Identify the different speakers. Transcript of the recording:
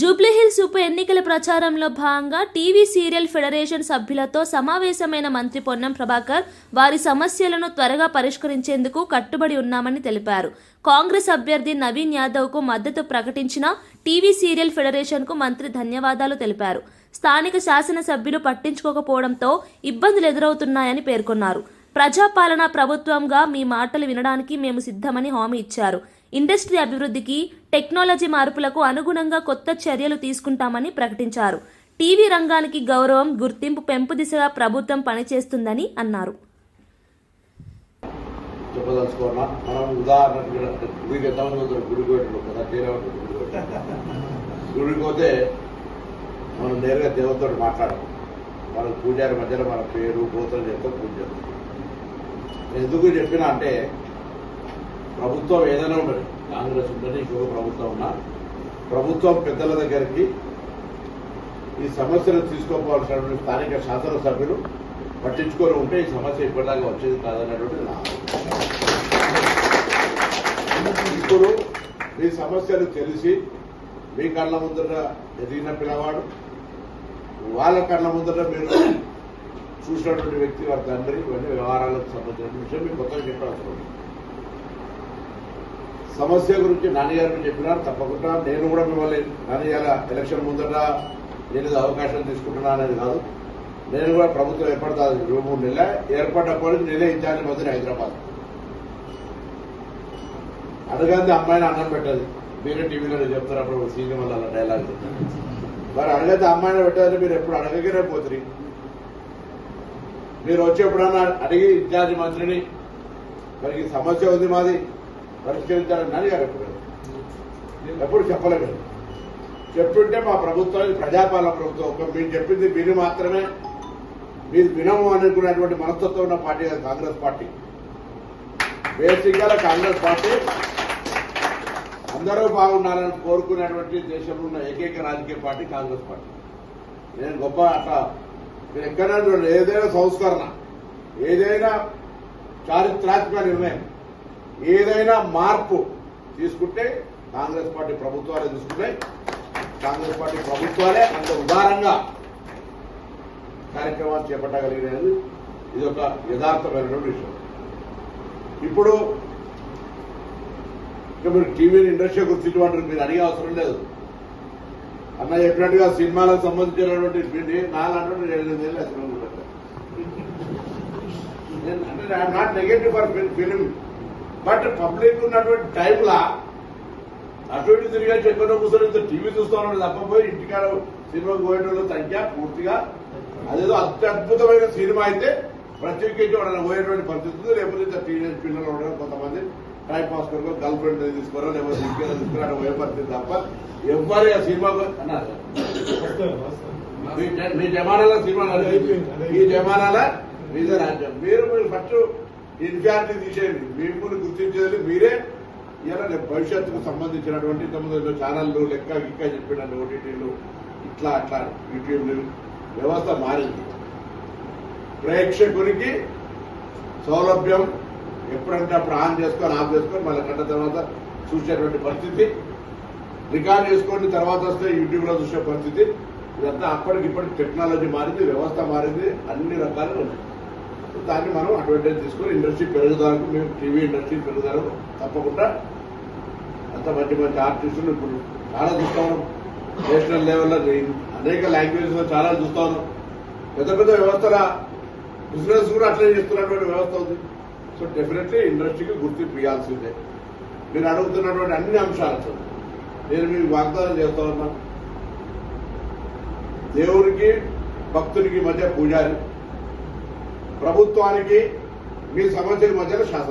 Speaker 1: జూబ్లీహిల్స్ ఉప ఎన్నికల ప్రచారంలో భాగంగా టీవీ సీరియల్ ఫెడరేషన్ సభ్యులతో సమావేశమైన మంత్రి పొన్నం ప్రభాకర్ వారి సమస్యలను త్వరగా పరిష్కరించేందుకు కట్టుబడి ఉన్నామని తెలిపారు. కాంగ్రెస్ అభ్యర్థి నవీన్ యాదవ్కు మద్దతు ప్రకటించిన టీవీ సీరియల్ ఫెడరేషన్కు మంత్రి ధన్యవాదాలు తెలిపారు. స్థానిక శాసనసభ్యులు పట్టించుకోకపోవడంతో ఇబ్బందులు ఎదురవుతున్నాయని పేర్కొన్నారు. ప్రజాపాలన ప్రభుత్వంగా మీ మాటలు వినడానికి మేము సిద్ధమని హామీ ఇచ్చారు. ఇండస్ట్రీ అభివృద్ధికి టెక్నాలజీ మార్పులకు అనుగుణంగా కొత్త చర్యలు తీసుకుంటామని ప్రకటించారు. టీవీ రంగానికి గౌరవం గుర్తింపు పెంపు దిశగా ప్రభుత్వం పనిచేస్తుందని అన్నారు.
Speaker 2: చెప్పదలుచుకున్నా మనం ఉదాహరణకి గుడికి ఎంతమంది పోతారు గుడికి పెట్టడం కదా తీరవడం గుడికి పోతే మనం నేరుగా దేవతతో మాట్లాడము. వాళ్ళకి పూజారి మధ్యలో మన పేరు గోత్రం చేస్తాం పూజ చేస్తాం. ఎందుకు చెప్పినా అంటే ప్రభుత్వం ఏదైనా ఉండదు కాంగ్రెస్ ఉండని ఇంకొక ప్రభుత్వం ఉన్నా ప్రభుత్వం పెద్దల దగ్గరికి ఈ సమస్యలు తీసుకోపోవాల్సినటువంటి స్థానిక శాసనసభ్యులు పట్టించుకొని ఉంటే ఈ సమస్య ఇప్పటిదాకా వచ్చేది కాదనేటువంటి నా ఇప్పుడు మీ సమస్యలు తెలిసి మీ కళ్ళ ముందర ఎదిగిన పిల్లవాడు వాళ్ళ కళ్ళ ముందర మీరు చూసినటువంటి వ్యక్తి వారి తండ్రి ఇవన్నీ వ్యవహారాలకు సంబంధించిన విషయం మీకు కొత్తగా చెప్పాల్సి సమస్య గురించి నాన్నగారు చెప్పినారు తప్పకుండా నేను కూడా మిమ్మల్ని నాన్నగారు ఎలక్షన్ ముందట నేను అవకాశం తీసుకుంటున్నా అనేది కాదు. నేను కూడా ప్రభుత్వం ఏర్పడతా రెండు మూడు నెలల ఏర్పడినప్పటికి నేనే ఇచ్చాను మంత్రి హైదరాబాద్. అడగంది అమ్మాయిని అన్నం పెట్టదు. మీరే టీవీలో చెప్తారు అప్పుడు సీనియర్ వల్ల డైలాగ్ మరి అడగంది అమ్మాయిని పెట్టాలని మీరు ఎప్పుడు అడగకనే పోతుంది మీరు వచ్చి ఎప్పుడన్నా అడిగి ఇన్ఛార్జ్ మంత్రిని మరి సమస్య ఉంది మాది పరిష్కరించాలని అడిగారు ఎప్పుడు ఎప్పుడు చెప్పలేదు. చెప్తుంటే మా ప్రభుత్వం ప్రజాపాలన ప్రభుత్వం ఒక మీరు చెప్పింది మీరు మాత్రమే మీరు వినము అనుకున్నటువంటి మనస్తత్వం ఉన్న పార్టీ కాంగ్రెస్ పార్టీ. బేసిక్గా కాంగ్రెస్ పార్టీ అందరూ బాగున్నారని కోరుకునేటువంటి దేశంలో ఉన్న ఏకైక రాజకీయ పార్టీ కాంగ్రెస్ పార్టీ. నేను గొప్ప అట్లా మీరు ఎక్కడైనా చూడండి ఏదైనా సంస్కరణ ఏదైనా చారిత్రాత్మక నిర్ణయం ఏదైనా మార్పు తీసుకుంటే కాంగ్రెస్ పార్టీ ప్రభుత్వాలే తీసుకున్నాయి కాంగ్రెస్ పార్టీ ప్రభుత్వాలే అంత ఉదారంగా కార్యక్రమాలు చేపట్టగలిగినది. ఇది ఒక యథార్థమైనటువంటి విషయం. ఇప్పుడు ఇక మీరు టీవీ ఇండస్ట్రీ గుర్తించమంటారు మీరు అడిగే అవసరం లేదు. అన్న చెప్పినట్టుగా సినిమాలకు సంబంధించినటువంటి ఫిల్మ్ నాలుగు ఎనిమిది వేలు సినిమా అంటే I'm not negative for film but public ఉన్నటువంటి టైంలా అటు ఇటు తిరిగా చెప్పిన కూర్చొని టీవీ చూస్తున్నాడు తప్పపోయి ఇంటికాడ సినిమాకి పోయేటోళ్ళు సంఖ్య పూర్తిగా అదేదో అత్యద్భుతమైన సినిమా అయితే ప్రత్యేకించి వాళ్ళని పోయేటువంటి పరిస్థితి లేకపోతే టీనేజ్ పిల్లలు ఉండడం కొంతమంది. టైం పాస్ కొరకు గర్ల్ ఫ్రెండ్ తీసుకోరో లేకపోతే ఇంకేదో తీసుకురా పోయే తప్ప ఎవ్వరు ఆ సినిమాకు అన్నారు. మీ జ- జమానాల సినిమా నడిచింది. ఈ జమానాల మీదే రాజ్యం. మీరు మీరు ఫస్ట్ ఇన్ఛార్జి తీసేయండి. మిమ్మల్ని గుర్తించేది మీరే. ఇలా భవిష్యత్తుకు సంబంధించినటువంటి ఇంతకుముందు ఛానళ్ళు లెక్క గిక్క చెప్పిన ఓటీటీలు ఇట్లా అట్లా యూట్యూబ్లు వ్యవస్థ మారింది. ప్రేక్షకునికి సౌలభ్యం ఎప్పుడంటే అప్పుడు ఆన్ చేసుకొని ఆఫ్ చేసుకొని మళ్ళీ గంట తర్వాత చూసేటువంటి పరిస్థితి. రికార్డ్ చేసుకొని తర్వాత వస్తే యూట్యూబ్లో చూసే పరిస్థితి. ఇదంతా అప్పటికి ఇప్పటికి టెక్నాలజీ మారింది వ్యవస్థ మారింది అన్ని రకాలుగా ఉన్నాయి. దాన్ని మనం అడ్వాంటేజ్ తీసుకొని ఇండస్ట్రీ పెరుగుదలకు మేము టీవీ ఇండస్ట్రీ పెరుగుదలకు తప్పకుండా. అంత మంచి మంచి ఆర్టిస్టులు ఇప్పుడు చాలా చూస్తా ఉన్నాం. నేషనల్ లెవెల్లో అనేక లాంగ్వేజెస్లో చాలా చూస్తా ఉన్నాం. పెద్ద పెద్ద వ్యవస్థల బిజినెస్ కూడా అట్లే చేస్తున్నటువంటి వ్యవస్థ ఉంది. సో డెఫినెట్లీ ఇండస్ట్రీకి గుర్తింపు ఇవ్వాల్సిందే మీరు అడుగుతున్నటువంటి అన్ని అంశాలతో. నేను మీకు వాగ్దానం చేస్తా ఉన్నా. దేవుడికి భక్తునికి మధ్య పూజారి. ప్రభుత్వానికి మీ సమస్యల మధ్యలో శాసనం.